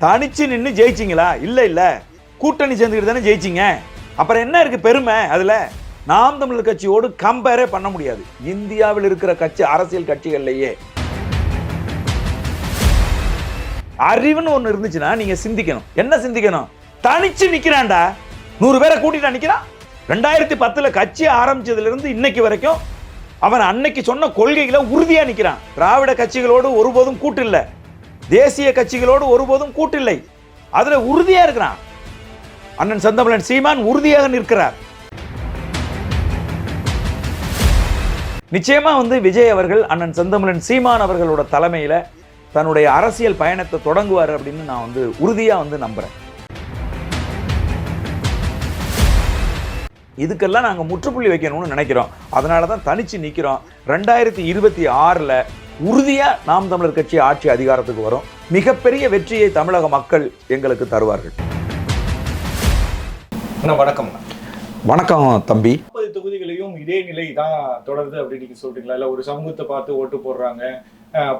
தனிச்சு நின்று ஜெயிச்சிங்களா? இல்லை இல்லை. கூட்டணி சேர்ந்துக்கிட்டு தானே ஜெயிச்சிங்க. அப்புறம் என்ன இருக்குது பெருமை அதில்? நாம் தமிழர் கட்சியோடு கம்பேரே பண்ண முடியாது. இந்தியாவில் இருக்கிற கட்சி அரசியல் கட்சிகள்லையே. அறிவுன்னு ஒன்று இருந்துச்சுன்னா நீங்கள் சிந்திக்கணும். என்ன சிந்திக்கணும்? தனிச்சு நிற்கிறான்டா நூறு பேரை கூட்டிட்டு நிற்கிறான் ரெண்டாயிரத்தி பத்தில் கட்சி ஆரம்பித்ததுலேருந்து இன்னைக்கு வரைக்கும் அவன் அன்னைக்கு சொன்ன கொள்கைகளை உறுதியாக நிற்கிறான் திராவிட கட்சிகளோடு ஒருபோதும் கூட்டு இல்லை. தேசிய கட்சிகளோடு ஒருபோதும் கூட்டில்லை. அதில் அதுல உறுதியா இருக்கிறான். அண்ணன் செந்தமிழன் சீமான் உறுதியாக நிற்கிறார். நிச்சயமா வந்து விஜய் அவர்கள் அண்ணன் செந்தமிழன் சீமான் அவர்களோட தலைமையில தன்னுடைய அரசியல் பயணத்தை தொடங்குவார் அப்படின்னு நான் வந்து உறுதியா வந்து நம்புறேன். இதுக்கெல்லாம் நாங்கள் முற்றுப்புள்ளி வைக்கணும்னு நினைக்கிறோம். அதனால தான் தனிச்சு நிற்கிறோம் ரெண்டாயிரத்தி இருபத்தி ஆறில் உறுதியாக நாம் தமிழர் கட்சி ஆட்சி அதிகாரத்துக்கு வரும். மிகப்பெரிய வெற்றியை தமிழக மக்கள் எங்களுக்கு தருவார்கள். வணக்கம். வணக்கம் தம்பி. முப்பது தொகுதிகளையும் இதே நிலை தான் தொடருது அப்படின்னு நீங்க சொல்றீங்களா? இல்ல ஒரு சமூகத்தை பார்த்து ஓட்டு போடுறாங்க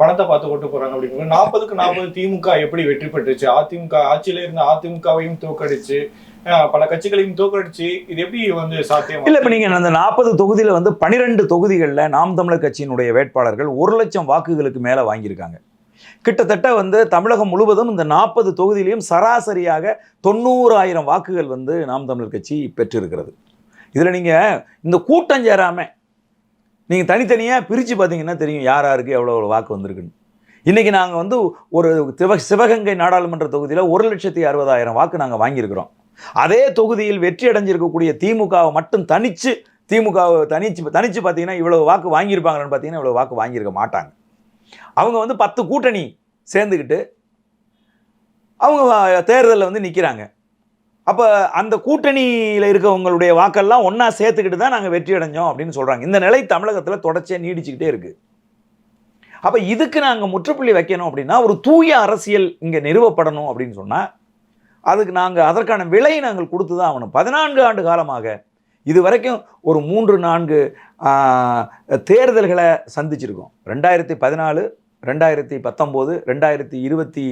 பணத்தை பார்த்து ஓட்டு போடுறாங்க அப்படின்னு நாற்பதுக்கு நாற்பது திமுக எப்படி வெற்றி பெற்றுச்சு? அதிமுக ஆட்சியில இருந்த அதிமுகவையும் தோக்கடிச்சு பல கட்சிகளையும் தோக்கடிச்சு இது எப்படி வந்து சாத்தியம் இல்லை இப்போ நீங்கள் அந்த நாற்பது தொகுதியில் வந்து பனிரெண்டு தொகுதிகளில் நாம் தமிழர் கட்சியினுடைய வேட்பாளர்கள் ஒரு லட்சம் வாக்குகளுக்கு மேலே வாங்கியிருக்காங்க. கிட்டத்தட்ட வந்து தமிழகம் முழுவதும் இந்த நாற்பது தொகுதியிலையும் சராசரியாக தொண்ணூறாயிரம் வாக்குகள் வந்து நாம் தமிழர் கட்சி பெற்றிருக்கிறது. இதில் நீங்கள் இந்த கூட்டம் சேராமல் நீங்கள் தனித்தனியாக பிரித்து பார்த்தீங்கன்னா தெரியும் யார் யாருக்கு எவ்வளோ எவ்வளோ வாக்கு வந்திருக்குன்னு. இன்றைக்கி நாங்கள் வந்து ஒரு சிவ சிவகங்கை நாடாளுமன்ற தொகுதியில் ஒரு லட்சத்தி அறுபதாயிரம் வாக்கு நாங்கள் வாங்கியிருக்கிறோம். அதே தொகுதியில் வெற்றி அடைஞ்சிருக்கக்கூடிய திமுகவை மட்டும் தனிச்சு திமுகவை தனிச்சு தனிச்சு பார்த்தீங்கன்னா இவ்வளோ வாக்கு வாங்கியிருப்பாங்கன்னு பார்த்தீங்கன்னா இவ்வளோ வாக்கு வாங்கியிருக்க மாட்டாங்க. அவங்க வந்து பத்து கூட்டணி சேர்ந்துக்கிட்டு அவங்க தேர்தலில் வந்து நிற்கிறாங்க அப்போ அந்த கூட்டணியில் இருக்கவங்களுடைய வாக்கெல்லாம் ஒன்றா சேர்த்துக்கிட்டு தான் நாங்கள் வெற்றி அடைஞ்சோம் அப்படின்னு சொல்கிறாங்க இந்த நிலை தமிழகத்தில் தொடர்ச்சியாக நீடிச்சுக்கிட்டே இருக்குது அப்போ இதுக்கு நாங்கள் முற்றுப்புள்ளி வைக்கணும் அப்படின்னா ஒரு தூய அரசியல் இங்கே நிறுவப்படணும் அப்படின்னு சொன்னால் அதுக்கு நாங்கள் அதற்கான விலை நாங்கள் கொடுத்து தான் ஆகணும். பதினான்கு ஆண்டு காலமாக இது வரைக்கும் ஒரு மூன்று நான்கு தேர்தல்களை சந்திச்சிருக்கோம். ரெண்டாயிரத்தி பதினாலு ரெண்டாயிரத்தி பத்தொம்போது ரெண்டாயிரத்தி இருபத்தி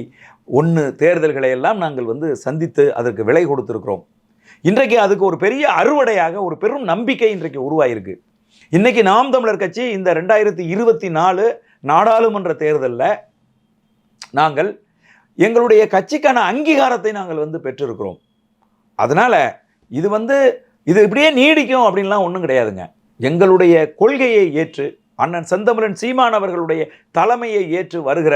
ஒன்று தேர்தல்களை எல்லாம் நாங்கள் வந்து சந்தித்து அதற்கு விலை கொடுத்துருக்குறோம். இன்றைக்கு அதுக்கு ஒரு பெரிய அறுவடையாக ஒரு பெரும் நம்பிக்கை இன்றைக்கு உருவாயிருக்கு. இன்றைக்கி நாம் தமிழர் கட்சி இந்த ரெண்டாயிரத்தி இருபத்தி நாலு நாடாளுமன்ற தேர்தலில் நாங்கள் எங்களுடைய கட்சிக்கான அங்கீகாரத்தை நாங்கள் வந்து பெற்றிருக்கிறோம். அதனால் இது வந்து இது இப்படியே நீடிக்கும் அப்படின்லாம் ஒன்றும் கிடையாதுங்க. எங்களுடைய கொள்கையை ஏற்று அண்ணன் செந்தமிழன் சீமான் அவர்களுடைய தலைமையை ஏற்று வருகிற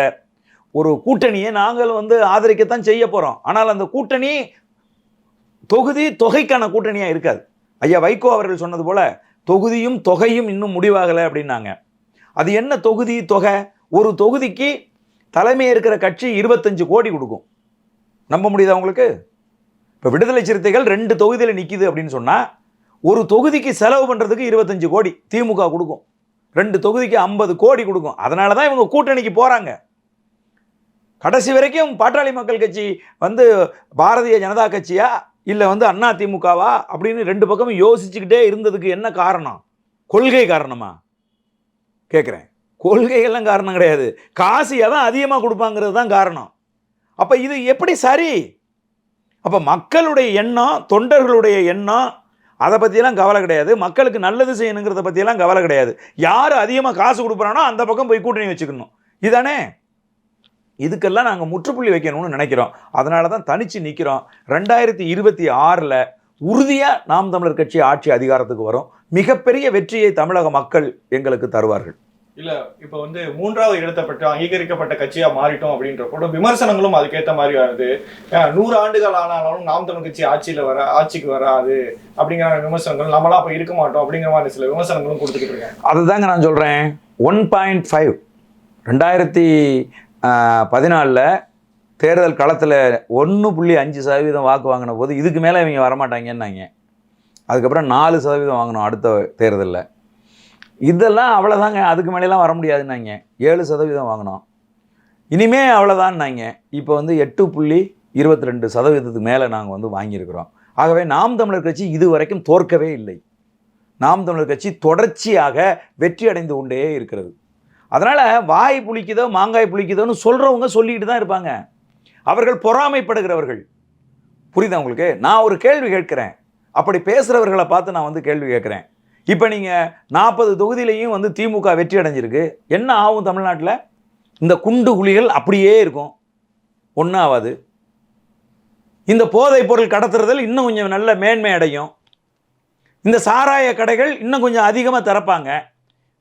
ஒரு கூட்டணியை நாங்கள் வந்து ஆதரிக்கத்தான் செய்ய போகிறோம் ஆனால் அந்த கூட்டணி தொகுதி தொகைக்கான கூட்டணியாக இருக்காது. ஐயா வைகோ அவர்கள் சொன்னது போல் தொகுதியும் தொகையும் இன்னும் முடிவாகலை அப்படின்னாங்க. அது என்ன தொகுதி தொகை? ஒரு தொகுதிக்கு தலைமை இருக்கிற கட்சி இருபத்தஞ்சு கோடி கொடுக்கும். நம்ப முடியுதா உங்களுக்கு? இப்போ விடுதலை சிறுத்தைகள் ரெண்டு தொகுதியில் நிற்கிது அப்படின்னு சொன்னால் ஒரு தொகுதிக்கு செலவு பண்ணுறதுக்கு இருபத்தஞ்சு கோடி திமுக கொடுக்கும். ரெண்டு தொகுதிக்கு ஐம்பது கோடி கொடுக்கும். அதனால தான் இவங்க கூட்டணிக்கு போகிறாங்க கடைசி வரைக்கும் பாட்டாளி மக்கள் கட்சி வந்து பாரதிய ஜனதா கட்சியா இல்லை வந்து அண்ணா திமுகவா அப்படின்னு ரெண்டு பக்கமும் யோசிச்சுக்கிட்டே இருந்ததுக்கு என்ன காரணம்? கொள்கை காரணமா? கேட்குறேன் கொள்கைகள்லாம் காரணம் கிடையாது. காசு எதான் அதிகமாக கொடுப்பாங்கிறது தான் காரணம். அப்போ இது எப்படி சரி? அப்போ மக்களுடைய எண்ணம் தொண்டர்களுடைய எண்ணம் அதை பற்றியெல்லாம் கவலை கிடையாது. மக்களுக்கு நல்லது செய்யணுங்கிறத பற்றியெல்லாம் கவலை கிடையாது. யார் அதிகமாக காசு கொடுக்குறானோ அந்த பக்கம் போய் கூட்டணி வச்சுக்கணும். இதானே? இதுக்கெல்லாம் நாங்கள் முற்றுப்புள்ளி வைக்கணும்னு நினைக்கிறோம். அதனால தான் தனித்து நிற்கிறோம் ரெண்டாயிரத்தி இருபத்தி ஆறில் உறுதியாக நாம் தமிழர் கட்சி ஆட்சி அதிகாரத்துக்கு வரும். மிகப்பெரிய வெற்றியை தமிழக மக்கள் எங்களுக்கு தருவார்கள். இல்ல இப்ப வந்து மூன்றாவது இடத்தை பெற்று அங்கீகரிக்கப்பட்ட கட்சியா மாறிட்டோம் அப்படின்ற கூட விமர்சனங்களும் அதுக்கேத்த மாதிரி வருது. நூறு ஆண்டுகள் ஆனாலும் நாம் தமிழ் கட்சி ஆட்சியில வர ஆட்சிக்கு வராது அப்படிங்கிற விமர்சனங்கள் நம்மளாம் அப்ப இருக்க மாட்டோம் அப்படிங்கிற மாதிரி சில விமர்சனங்களும் கொடுத்துக்கிட்டு இருக்கேன். அதுதாங்க நான் சொல்கிறேன் ஒன் பாயிண்ட் ஃபைவ் ரெண்டாயிரத்தி பதினாலில் தேர்தல் களத்தில் ஒன்று புள்ளி அஞ்சு சதவீதம் வாக்கு வாங்கின போது இதுக்கு மேலே இவங்க வரமாட்டாங்கன்னாங்க. அதுக்கப்புறம் நாலு சதவீதம் வாங்கினோம் அடுத்த தேர்தலில். இதெல்லாம் அவ்வளோதாங்க அதுக்கு மேலேலாம் வர முடியாதுன்னாங்க. ஏழு சதவீதம் வாங்கினோம். இனிமே அவ்வளோதான்னாங்க இப்போ வந்து எட்டு புள்ளி இருபத்தி ரெண்டு சதவீதத்துக்கு மேலே நாங்கள் வந்து வாங்கியிருக்கிறோம். ஆகவே நாம் தமிழர் கட்சி இது வரைக்கும் தோற்கவே இல்லை. நாம் தமிழர் கட்சி தொடர்ச்சியாக வெற்றி அடைந்து கொண்டே இருக்கிறது. அதனால் வாய் புளிக்குதோ மாங்காய் புளிக்குதோன்னு சொல்கிறவங்க சொல்லிட்டு தான் இருப்பாங்க. அவர்கள் பொறாமைப்படுகிறவர்கள். புரியுதா உங்களுக்கு? நான் ஒரு கேள்வி கேட்குறேன். அப்படி பேசுகிறவர்களை பார்த்து நான் வந்து கேள்வி கேட்குறேன். இப்போ நீங்கள் நாற்பது தொகுதியிலையும் வந்து திமுக வெற்றி அடைஞ்சிருக்கு. என்ன ஆகும் தமிழ்நாட்டில்? இந்த குண்டு குழிகள் அப்படியே இருக்கும். ஒன்றும் ஆகாது இந்த போதைப் பொருள் கடத்துறதில் இன்னும் கொஞ்சம் நல்ல மேன்மை அடையும். இந்த சாராய கடைகள் இன்னும் கொஞ்சம் அதிகமாக திறப்பாங்க.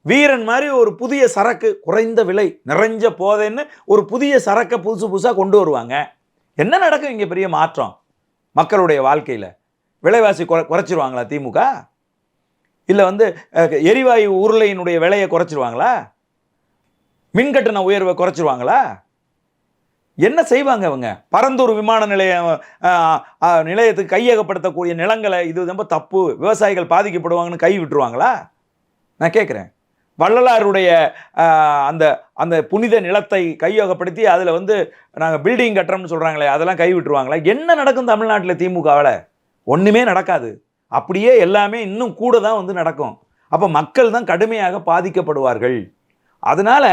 வீரன் மாதிரி ஒரு புதிய சரக்கு குறைந்த விலை நிறைஞ்ச போதைன்னு ஒரு புதிய சரக்கை புதுசு புதுசாக கொண்டு வருவாங்க. என்ன நடக்கும் இங்கே பெரிய மாற்றம்? மக்களுடைய வாழ்க்கையில். விலைவாசி குறை குறைச்சிருவாங்களா திமுக? இல்லை வந்து எரிவாயு உருளையினுடைய விலையை குறைச்சிருவாங்களா? மின்கட்டண உயர்வை குறைச்சிருவாங்களா? என்ன செய்வாங்க அவங்க பரந்தூர் விமான நிலையம் நிலையத்துக்கு கையகப்படுத்தக்கூடிய நிலங்களை இது ரொம்ப தப்பு. விவசாயிகள் பாதிக்கப்படுவாங்கன்னு கை விட்டுருவாங்களா? நான் கேட்குறேன் வள்ளலாருடைய அந்த அந்த புனித நிலத்தை கையகப்படுத்தி அதில் வந்து நாங்கள் பில்டிங் கட்டுறோம்னு சொல்கிறாங்களே அதெல்லாம் கை விட்டுருவாங்களா? என்ன நடக்கும் தமிழ்நாட்டில் திமுகவில்? ஒன்றுமே நடக்காது. அப்படியே எல்லாமே இன்னும் கூட தான் வந்து நடக்கும். அப்போ மக்கள் தான் கடுமையாக பாதிக்கப்படுவார்கள். அதனால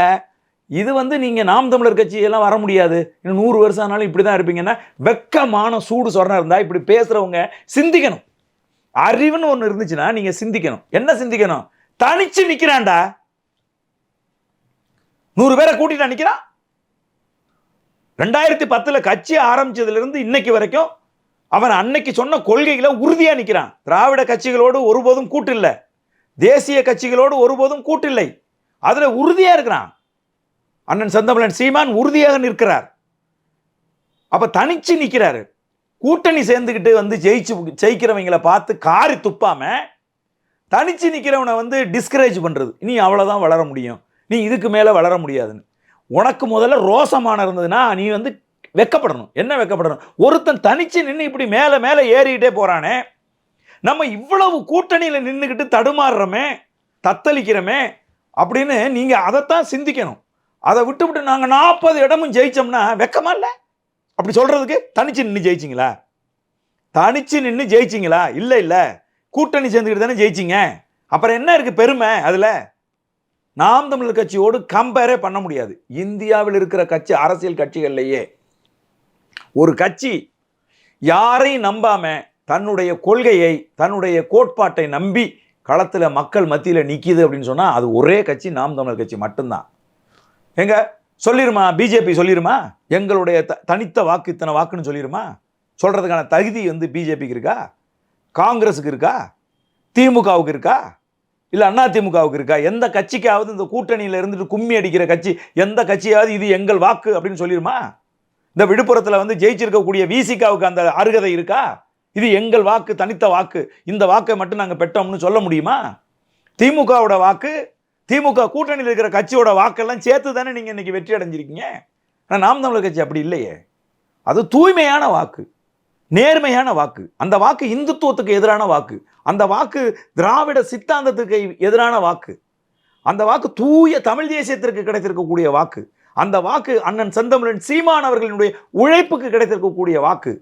இது வந்து நீங்கள் நாம் தமிழர் கட்சியெல்லாம் வர முடியாது. இன்னும் நூறு வருஷம் ஆனாலும் இப்படி தான் இருப்பீங்கன்னா வெக்கமான சூடு சொரணம் இருந்தால் இப்படி பேசுகிறவங்க சிந்திக்கணும். அறிவுன்னு ஒன்று இருந்துச்சுன்னா நீங்கள் சிந்திக்கணும். என்ன சிந்திக்கணும்? தனிச்சு நிற்கிறான்டா நூறு பேரை கூட்டிட்டு நிற்கிறான் ரெண்டாயிரத்தி பத்தில் கட்சி ஆரம்பிச்சதுலேருந்து இன்னைக்கு வரைக்கும் அவன் அன்னைக்கு சொன்ன கொள்கைகளை உறுதியாக நிற்கிறான் திராவிட கட்சிகளோடு ஒருபோதும் கூட்டில்லை தேசிய கட்சிகளோடு ஒருபோதும் கூட்டில்லை அதில் உறுதியாக இருக்கிறான். அண்ணன் செந்தமிழன் சீமான் உறுதியாக நிற்கிறார். அப்போ தனிச்சு நிற்கிறாரு கூட்டணி சேர்ந்துக்கிட்டு வந்து ஜெயிச்சு ஜெயிக்கிறவங்கள பார்த்து காரி துப்பாம தனிச்சு நிற்கிறவனை வந்து டிஸ்கரேஜ் பண்ணுறது நீ அவ்வளோதான் வளர முடியும். நீ இதுக்கு மேலே வளர முடியாதுன்னு. உனக்கு முதல்ல ரோசமான இருந்ததுன்னா நீ வந்து வெக்கப்படணும். என்ன வெக்கப்படணும்? ஒருத்தன் தனிச்சு நின்று இப்படி மேலே மேலே ஏறிக்கிட்டே போகிறானே நம்ம இவ்வளவு கூட்டணியில் நின்றுக்கிட்டு தடுமாறுறோமே தத்தளிக்கிறோமே அப்படின்னு நீங்கள் அதைத்தான் சிந்திக்கணும். அதை விட்டு விட்டு நாங்கள் நாற்பது இடமும் ஜெயித்தோம்னா வெக்கமா இல்லை? அப்படி சொல்கிறதுக்கு தனிச்சு நின்று ஜெயிச்சிங்களா? தனிச்சு நின்று ஜெயிச்சிங்களா? இல்லை இல்லை. கூட்டணி சேர்ந்துக்கிட்டு தானே ஜெயிச்சிங்க. அப்புறம் என்ன இருக்குது பெருமை அதில்? நாம் தமிழர் கட்சியோடு கம்பேரே பண்ண முடியாது. இந்தியாவில் இருக்கிற கட்சி அரசியல் கட்சிகள்லையே ஒரு கட்சி யாரையும் நம்பாமல் தன்னுடைய கொள்கையை தன்னுடைய கோட்பாட்டை நம்பி களத்தில் மக்கள் மத்தியில் நிற்கிது அப்படின்னு சொன்னால் அது ஒரே கட்சி நாம் தமிழர் கட்சி மட்டும்தான். எங்க? சொல்லிருமா? பிஜேபி சொல்லிருமா? எங்களுடைய த தனித்த வாக்கு இத்தனை வாக்குன்னு சொல்லிருமா? சொல்கிறதுக்கான தகுதி வந்து பிஜேபிக்கு இருக்கா? காங்கிரஸுக்கு இருக்கா? திமுகவுக்கு இருக்கா? இல்லை அண்ணா திமுகவுக்கு இருக்கா? எந்த கட்சிக்காவது இந்த கூட்டணியில் இருந்துட்டு கும்மி அடிக்கிற கட்சி எந்த கட்சியாவது இது எங்கள் வாக்கு அப்படின்னு சொல்லிருமா? இந்த விழுப்புரத்தில் வந்து ஜெயிச்சிருக்கக்கூடிய விசிகாவுக்கு அந்த அருகதை இருக்கா? இது எங்கள் வாக்கு தனித்த வாக்கு. இந்த வாக்கை மட்டும் நாங்கள் பெற்றோம்னு சொல்ல முடியுமா? திமுகவோட வாக்கு திமுக கூட்டணியில் இருக்கிற கட்சியோட வாக்கெல்லாம் சேர்த்து தானே நீங்கள் இன்றைக்கி வெற்றி அடைஞ்சிருக்கீங்க? ஆனால் நாம் தமிழர் கட்சி அப்படி இல்லையே. அது தூய்மையான வாக்கு நேர்மையான வாக்கு. அந்த வாக்கு இந்துத்துவத்துக்கு எதிரான வாக்கு. அந்த வாக்கு திராவிட சித்தாந்தத்துக்கு எதிரான வாக்கு. அந்த வாக்கு தூய தமிழ் தேசியத்திற்கு கிடைத்திருக்கக்கூடிய வாக்கு. அந்த வாக்கு அண்ணன் செந்தமிழன் சீமான் அவர்களினுடைய உழைப்புக்கு கிடைத்திருக்கக்கூடிய வாக்கு.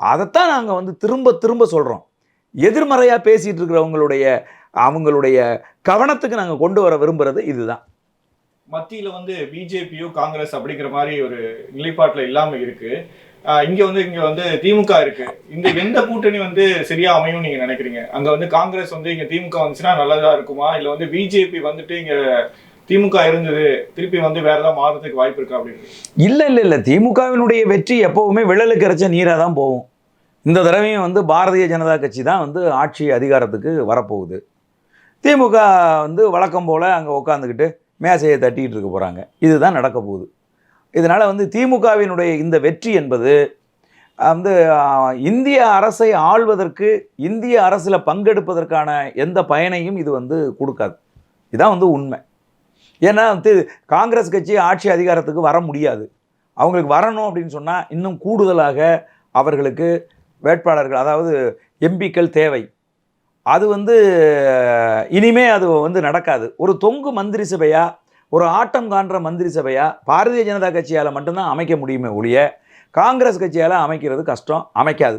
அதைத்தான் நாங்கள் வந்து திரும்ப திரும்ப சொல்கிறோம் எதிர்மறையாக பேசிகிட்டு இருக்கிறவங்களுடைய அவங்களுடைய கவனத்துக்கு நாங்கள் கொண்டு வர விரும்புகிறது இதுதான். மத்தியில் வந்து பிஜேபியோ காங்கிரஸ் அப்படிங்கிற மாதிரி ஒரு நிலைப்பாட்டில் இல்லாமல் இருக்கு. இங்கே இங்க வந்து இங்க வந்து திமுக இருக்கு. இந்த எந்த கூட்டணி வந்து சரியா அமையும் நீங்க நினைக்கிறீங்க? அங்க வந்து காங்கிரஸ் வந்து இங்க திமுக வந்துச்சுன்னா நல்லதா இருக்குமா? இல்ல வந்து பிஜேபி வந்துட்டு இங்க திமுக இருந்தது திருப்பி வந்து வேற ஏதாவது மாறுறதுக்கு வாய்ப்பு இருக்கா அப்படின்னு. இல்லை இல்லை இல்லை. திமுகவினுடைய வெற்றி எப்போவுமே விழலுக்கு இறைச்ச நீராக தான் போகும். இந்த தடவையும் வந்து பாரதிய ஜனதா கட்சி தான் வந்து ஆட்சி அதிகாரத்துக்கு வரப்போகுது. திமுக வந்து வழக்கம் போல் அங்கே உட்காந்துக்கிட்டு மேசையை தட்டிக்கிட்டு இருக்க போகிறாங்க இதுதான் நடக்க போகுது. இதனால் வந்து திமுகவினுடைய இந்த வெற்றி என்பது வந்து இந்திய அரசை ஆள்வதற்கு இந்திய அரசில் பங்கெடுப்பதற்கான எந்த பயனையும் இது வந்து கொடுக்காது. இதான் வந்து உண்மை. ஏன்னா வந்து காங்கிரஸ் கட்சி ஆட்சி அதிகாரத்துக்கு வர முடியாது. அவங்களுக்கு வரணும் அப்படின்னு சொன்னால் இன்னும் கூடுதலாக அவர்களுக்கு வேட்பாளர்கள் அதாவது எம்பிக்கள் தேவை. அது வந்து இனிமே அது வந்து நடக்காது. ஒரு தொங்கு மந்திரி சபையாக ஒரு ஆட்டம் காண்ற மந்திரி சபையாக பாரதிய ஜனதா கட்சியால் மட்டும்தான் அமைக்க முடியுமே ஒழிய காங்கிரஸ் கட்சியால் அமைக்கிறது கஷ்டம் அமைக்காது.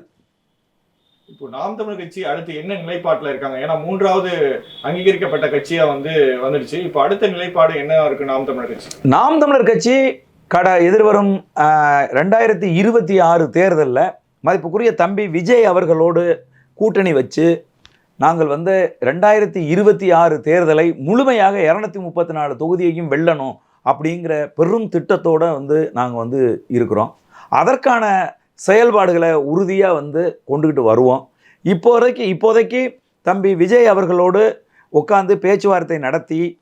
இப்போ நாம் தமிழ் கட்சி அடுத்து என்ன நிலைப்பாட்டில் இருக்காங்க? ஏன்னா மூன்றாவது அங்கீகரிக்கப்பட்ட கட்சியாக வந்து வந்துடுச்சு. இப்போ அடுத்த நிலைப்பாடு என்ன இருக்கு நாம் தமிழர் கட்சி? நாம் தமிழர் கட்சி கட எதிர்வரும் ரெண்டாயிரத்தி இருபத்தி ஆறு தேர்தலில் மதிப்புக்குரிய தம்பி விஜய் அவர்களோடு கூட்டணி வச்சு நாங்கள் வந்து ரெண்டாயிரத்தி இருபத்தி ஆறு தேர்தலை முழுமையாக இரநூத்தி முப்பத்தி நாலு தொகுதியையும் வெல்லணும் அப்படிங்கிற பெரும் திட்டத்தோடு வந்து நாங்கள் வந்து இருக்கிறோம். அதற்கான செயல்பாடுகளை உறுதியாக வந்து கொண்டுக்கிட்டு வருவோம். இப்போதைக்கு இப்போதைக்கு தம்பி விஜய் அவர்களோடு உட்காந்து பேச்சுவார்த்தை நடத்தி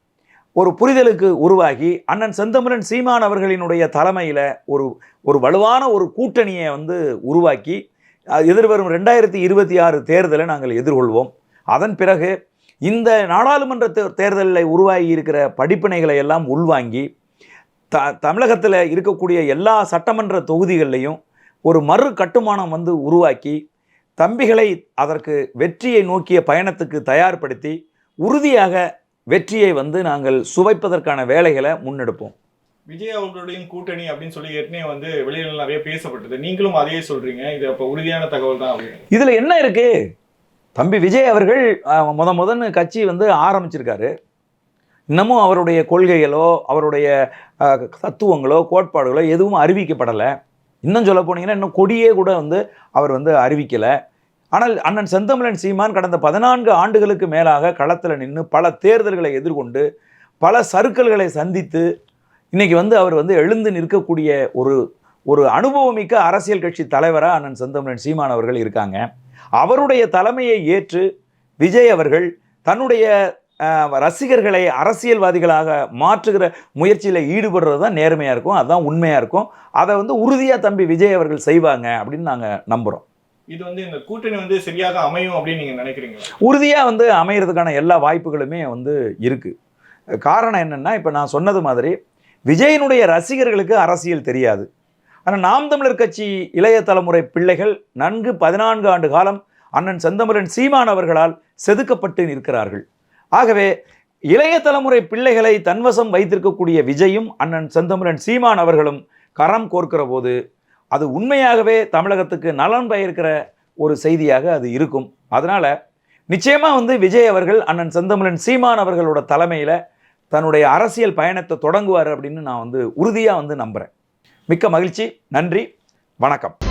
ஒரு புரிதலுக்கு உருவாகி அண்ணன் செந்தமரன் சீமான் அவர்களினுடைய தலைமையில் ஒரு ஒரு வலுவான ஒரு கூட்டணியை வந்து உருவாக்கி எதிர்வரும் ரெண்டாயிரத்தி இருபத்தி ஆறு தேர்தலை நாங்கள் எதிர்கொள்வோம். அதன் பிறகு இந்த நாடாளுமன்ற தே- தேர்தலில் உருவாகி இருக்கிற படிப்பினைகளை எல்லாம் உள்வாங்கி த தமிழகத்தில் இருக்கக்கூடிய எல்லா சட்டமன்ற தொகுதிகள்லையும் ஒரு மறு கட்டுமானம் வந்து உருவாக்கி தம்பிகளை அதற்கு வெற்றியை நோக்கிய பயணத்துக்கு தயார்படுத்தி உறுதியாக வெற்றியை வந்து நாங்கள் சுவைப்பதற்கான வேலைகளை முன்னெடுப்போம். விஜய் அவர்களுடைய கூட்டணி அப்படின்னு சொல்லி ஏற்கனவே வந்து வெளியில நிறைய பேசப்பட்டது. நீங்களும் அதையே சொல்றீங்க. இது அப்ப உறுதியான தகவல் தான் இதில் என்ன இருக்கு? தம்பி விஜய் அவர்கள் முத முதன்னு கட்சி வந்து ஆரம்பிச்சிருக்காரு. இன்னமும் அவருடைய கொள்கைகளோ அவருடைய தத்துவங்களோ கோட்பாடுகளோ எதுவும் அறிவிக்கப்படலை. இன்னும் சொல்ல போனீங்கன்னா இன்னும் கொடியே கூட வந்து அவர் வந்து அறிவிக்கலை. ஆனால் அண்ணன் செந்தமிழன் சீமான் கடந்த பதினான்கு ஆண்டுகளுக்கு மேலாக களத்தில் நின்று பல தேர்தல்களை எதிர்கொண்டு பல சருக்கல்களை சந்தித்து இன்றைக்கி வந்து அவர் வந்து எழுந்து நிற்கக்கூடிய ஒரு ஒரு அனுபவமிக்க அரசியல் கட்சி தலைவராக அண்ணன் செந்தமிழன் சீமான் அவர்கள் இருக்காங்க. அவருடைய தலைமையை ஏற்று விஜய் அவர்கள் தன்னுடைய ரசிகர்களை அரசியல்வாதிகளாக மாற்றுகிற முயற்சியில் ஈடுபடுறது தான் நேர்மையாக இருக்கும் அதுதான் உண்மையாக இருக்கும். அதை வந்து உறுதியாக தம்பி விஜய் அவர்கள் செய்வாங்க அப்படின்னு நாங்கள் நம்புகிறோம் இது வந்து இந்த கூட்டணி வந்து சரியாக அமையும் அப்படின்னு நீங்க நினைக்கிறீங்களா? உறுதியாக வந்து அமையறதுக்கான எல்லா வாய்ப்புகளுமே வந்து இருக்குது காரணம் என்னென்னா இப்போ நான் சொன்னது மாதிரி விஜயனுடைய ரசிகர்களுக்கு அரசியல் தெரியாது. ஆனால் நாம் தமிழர் கட்சி இளைய தலைமுறை பிள்ளைகள் நன்கு பதினான்கு ஆண்டு காலம் அண்ணன் செந்தமிழன் சீமான் அவர்களால் செதுக்கப்பட்டு நிற்கிறார்கள். ஆகவே இளைய தலைமுறை பிள்ளைகளை தன்வசம் வைத்திருக்கக்கூடிய விஜயும் அண்ணன் செந்தமிழன் சீமான் அவர்களும் கரம் கோர்க்கிற போது அது உண்மையாகவே தமிழகத்துக்கு நலன் பயக்கிற ஒரு செய்தியாக அது இருக்கும். அதனால் நிச்சயமாக வந்து விஜய் அவர்கள் அண்ணன் செந்தமிழன் சீமான் அவர்களோட தலைமையில் தன்னுடைய அரசியல் பயணத்தை தொடங்குவார் அப்படின்னு நான் வந்து உறுதியாக வந்து நம்புறேன். மிக்க மகிழ்ச்சி நன்றி வணக்கம்.